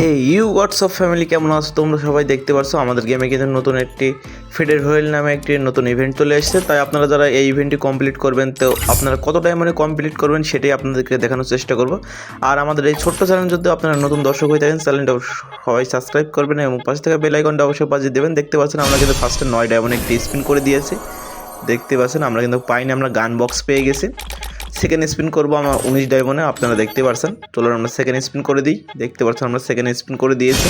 Hey you WhatsApp family কেমন আছো? তোমরা সবাই দেখতে পারছ? আমাদের গেমে কিন্তু নতুন একটি ফেডের হোয়েল নামে একটি নতুন ইভেন্ট চলে এসেছে। তাই আপনারা যারা এই ইভেন্টটি কমপ্লিট করবেন, তো আপনারা কত টাইমে কমপ্লিট করবেন সেটাই আপনাদেরকে দেখানোর চেষ্টা করব। আর আমাদের এই ছোট্ট চ্যানেল যদি আপনারা নতুন দর্শক হয়ে থাকেন চ্যানেলটা সবাই সাবস্ক্রাইব করবেন এবং পাশে থেকে বেল আইকনটা অবশ্যই বাজিয়ে দেবেন। দেখতে পাচ্ছেন, আমরা কিন্তু ফার্স্টে নয় ডায়মন্ড একটি স্পিন করে দিয়েছি। দেখতে পাচ্ছেন, আমরা কিন্তু পাইনি আমরা গান বক্স পেয়ে গেছি। সেকেন্ড স্পিন করব আমরা উনিশ ডায়মন্ডে, আপনারা দেখতে পারছেন। চলুন আমরা সেকেন্ড স্পিন করে দিই। দেখতে পাচ্ছেন আমরা সেকেন্ড স্পিন করে দিয়েছি।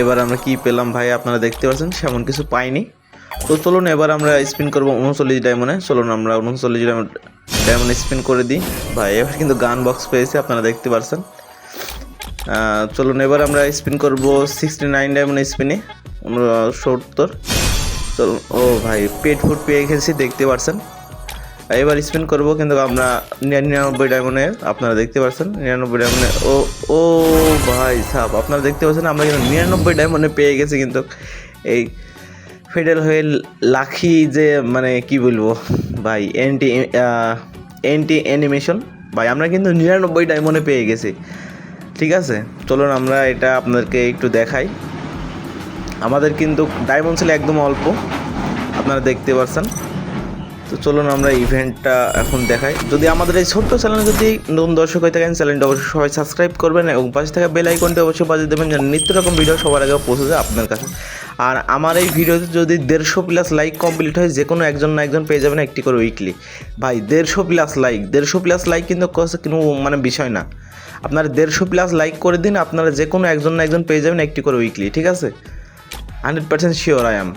এবার আমরা কি পেলাম ভাই? আপনারা দেখতে পাচ্ছেন সেমন কিছু পাইনি। তো চলুন এবার আমরা স্পিন করব উনচল্লিশ ডায়মন্ডে। চলুন আমরা উনচল্লিশ ডায়মন্ড ডায়মন্ড স্পিন করে দিই। ভাই, এবার কিন্তু গান বক্স পেয়েছি, আপনারা দেখতে পারছেন। চলুন এবার আমরা স্পিন করব সিক্সটি নাইন ডায়মন্ড স্পিনে সত্তর চলুন, ও ভাই, পেট ফুট পেয়ে গেছি, দেখতে পারছেন। এবার স্পিন করব, কিন্তু আমরা নিরানব্বই ডায়মন্ডে আপনারা দেখতে পাচ্ছেন, নিরানব্বই ডায়মন্ডে ও ও ভাই সাপ আপনারা দেখতে পাচ্ছেন, আমরা কিন্তু নিরানব্বই ডায়মন্ডে পেয়ে গেছি, কিন্তু এই ফেডারেল হয়ে লাখি যে মানে কি বলব, ভাই এন্টি এন্টি অ্যানিমেশন ভাই, আমরা কিন্তু নিরানব্বই ডায়মন্ডে পেয়ে গেছি, ঠিক আছে? চলুন আমরা এটা আপনাদেরকে একটু দেখাই। আমাদের কিন্তু ডায়মন্ড ছিল একদম অল্প, আপনারা দেখতে পাচ্ছেন। তো চলুন আমরা ইভেন্টটা এখন দেখাই। যদি আমাদের এই ছোট্ট চ্যানেল যদি নতুন দর্শক হয়ে থাকেন চ্যানেলটা অবশ্যই সবাই সাবস্ক্রাইব করবেন এবং পাশে থাকা বেল আইকনটা অবশ্যই বাজিয়ে দেবেন যেন নিত্য রকম ভিডিও সবার আগে পৌঁছে যায় আপনার কাছে। আর আমার এই ভিডিওতে যদি দেড়শো প্লাস লাইক কমপ্লিট হয়, যে কোনো একজন না একজন পেয়ে যাবেন একটি করে উইকলি ভাই, দেড়শো প্লাস লাইক দেড়শো প্লাস লাইক কিন্তু কোনো মানে বিষয় না। আপনারা দেড়শো প্লাস লাইক করে দিন, আপনারা যে কোনো একজন না একজন পেয়ে যাবেন একটি করে উইকলি ঠিক আছে? Hundred percent sure I am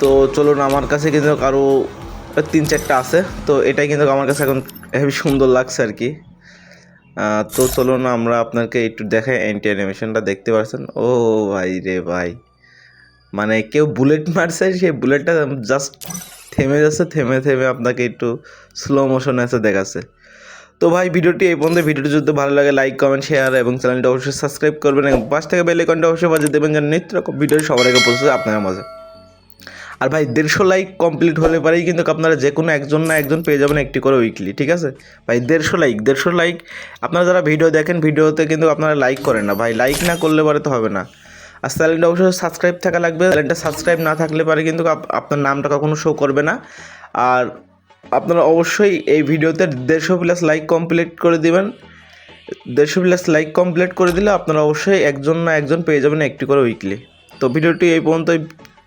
তো চলুন, আমার কাছে কিন্তু আরও তিন চারটা আছে। তো এটাই কিন্তু আমার কাছে এখন হেবি সুন্দর লাগছে আর কি। তো চলুন, আমরা আপনাকে একটু দেখাই অ্যান্টি অ্যানিমেশনটা, দেখতে পাচ্ছেন ও ভাই রে ভাই। মানে কেউ বুলেট মারছে, সেই বুলেটটা জাস্ট থেমে যাচ্ছে, থেমে থেমে আপনাকে একটু স্লো মোশনে এসে দেখাচ্ছে। তো ভাই, ভিডিওটি এই পর্যন্ত। ভিডিওটি যদি ভালো লাগে লাইক কমেন্ট শেয়ার এবং চ্যানেলটা অবশ্যই সাবস্ক্রাইব করবেন। এবং পাশ থেকে বেল অবশ্যই বাজিয়ে দেবেন, যেন নিত্য রকম ভিডিও সবার আগে পৌঁছে আপনার মাঝে। আর ভাই দেড়শো লাইক কমপ্লিট হলে পরেই কিন্তু আপনারা যে কোনো একজন না একজন পেয়ে যাবেন একটি করে উইকলি ঠিক আছে? ভাই দেড়শো লাইক দেড়শো লাইক আপনারা যারা ভিডিও দেখেন ভিডিওতে কিন্তু আপনারা লাইক করেন না। ভাই লাইক না করলে পরে তো হবে না। আর চ্যানেলটা অবশ্যই সাবস্ক্রাইব থাকা লাগবে। চ্যানেলটা সাবস্ক্রাইব না থাকলে পারে কিন্তু আপনার নামটা কখনো শো করবে না। আর আপনারা অবশ্যই এই ভিডিওতে দেড়শো প্লাস লাইক কমপ্লিট করে দেবেন। দেড়শো প্লাস লাইক কমপ্লিট করে দিলে আপনারা অবশ্যই একজন না একজন পেয়ে যাবেন একটি করে উইকলি তো ভিডিওটি এই পর্যন্তই।